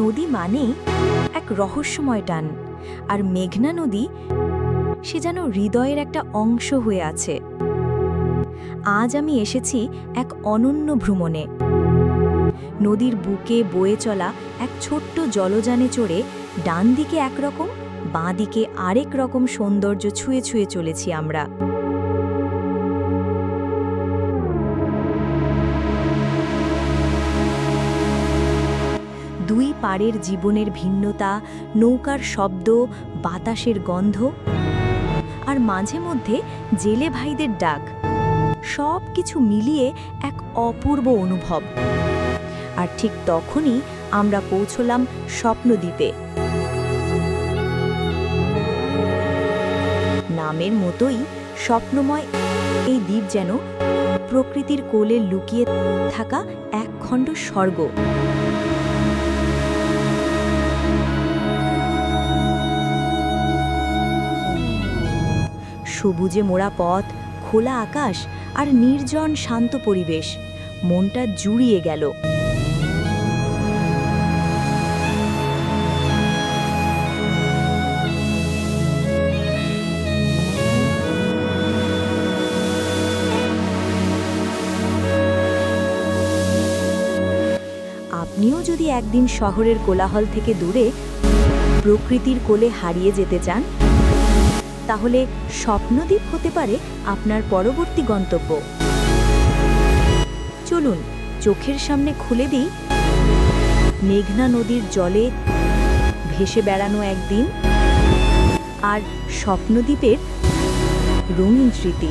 নদী মানেই এক রহস্যময় টান, আর মেঘনা নদী সে যেন হৃদয়ের একটা অংশ হয়ে আছে। আজ আমি এসেছি এক অনন্য ভ্রমণে। নদীর বুকে বয়ে চলা এক ছোট্ট জলযানে চড়ে ডান দিকে একরকম বাঁ দিকে আরেক রকম সৌন্দর্য ছুঁয়ে ছুঁয়ে চলেছি আমরা। দুই পাড়ের জীবনের ভিন্নতা, নৌকার শব্দ, বাতাসের গন্ধ আর মাঝে মধ্যে জেলে ভাইদের ডাক। সব কিছু মিলিয়ে এক অপূর্ব অনুভব। আর ঠিক তখনই আমরা পৌঁছলাম স্বপ্নদ্বীপে। নামের মতোই স্বপ্নময় এই দ্বীপ যেন প্রকৃতির কোলে লুকিয়ে থাকা এক খণ্ড স্বর্গ। সবুজে মোড়া পথ, খোলা আকাশ আর নির্জন শান্ত পরিবেশ। মনটা জুড়িয়ে গেল। আপনিও যদি একদিন শহরের কোলাহল থেকে দূরে প্রকৃতির কোলে হারিয়ে যেতে চান তাহলে স্বপ্নদ্বীপ হতে পারে আপনার পরবর্তী গন্তব্য। চলুন, চোখের সামনে খুলে দিই। মেঘনা নদীর জলে ভেসে বেড়ানো একদিন আর স্বপ্নদ্বীপের রঙিন স্মৃতি।